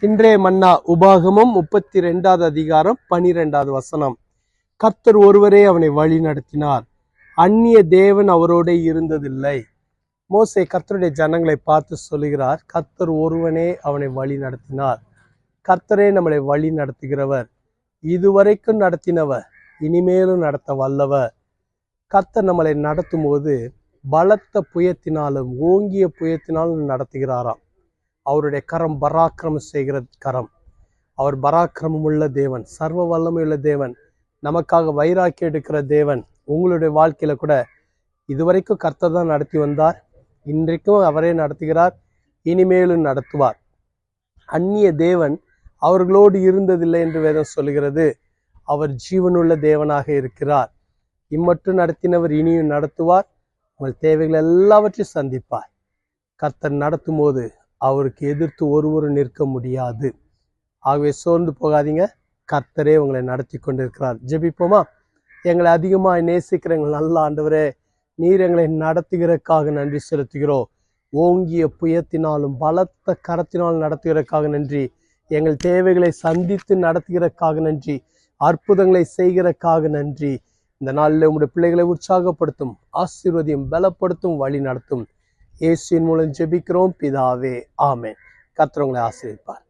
இன்றைய மன்னா உபாகமம் முப்பத்தி ரெண்டாவது அதிகாரம் பனிரெண்டாவது வசனம். கர்த்தர் ஒருவரே அவனை வழி நடத்தினார். அந்நிய தேவன் அவரோட இருந்ததில்லை. மோசை கர்த்தருடைய ஜனங்களை பார்த்து சொல்லுகிறார் கர்த்தர் ஒருவனே அவனை வழி நடத்தினார். கர்த்தரே நம்மளை வழி நடத்துகிறவர். இதுவரைக்கும் நடத்தினவர் இனிமேலும் நடத்த வல்லவர். கர்த்தர் நம்மளை நடத்தும் போது பலத்த புயத்தினாலும் ஓங்கிய புயத்தினாலும் நடத்துகிறாராம். அவருடைய கரம் பராக்கிரமம் செய்கிற கரம். அவர் பராக்கிரமம் உள்ள தேவன் சர்வ வல்லமையுள்ள தேவன் நமக்காக வைராக்கி எடுக்கிற தேவன் உங்களுடைய வாழ்க்கையில் கூட. இதுவரைக்கும் கர்த்தர் தான் நடத்தி வந்தார். இன்றைக்கும் அவரே நடத்துகிறார் இனிமேலும் நடத்துவார். அந்நிய தேவன் அவர்களோடு இருந்ததில்லை என்று வேதம் சொல்கிறது அவர் ஜீவனுள்ள தேவனாக இருக்கிறார். இம்மட்டும் நடத்தினவர் இனியும் நடத்துவார். உங்கள் தேவைகள் எல்லாவற்றையும் சந்திப்பார். கர்த்தர் நடத்தும் போது அவருக்கு எதிர்த்து ஒருவரும் நிற்க முடியாது. ஆகவே சோர்ந்து போகாதீங்க. கர்த்தரே உங்களை நடத்தி கொண்டிருக்கிறார். ஜெபிப்போமா? எங்களை அதிகமாக நேசிக்கிற எங்கள் நல்ல ஆண்டவரே நீர் எங்களை நடத்துகிறதுக்காக நன்றி செலுத்துகிறோம். ஓங்கிய புயத்தினாலும் பலத்த கரத்தினாலும் நடத்துகிறதுக்காக நன்றி. எங்கள் தேவைகளை சந்தித்து நடத்துகிறதுக்காக நன்றி. அற்புதங்களை செய்கிறக்காக நன்றி. இந்த நாளில் உங்களுடைய பிள்ளைகளை உற்சாகப்படுத்தும் ஆசீர்வதியும் பலப்படுத்தும் வழி நடத்தும். இயேசுவின் மூலம் ஜெபிக்கிறோம். பிதாவே ஆமேன். கத்திரவங்களை ஆசிரியப்பார்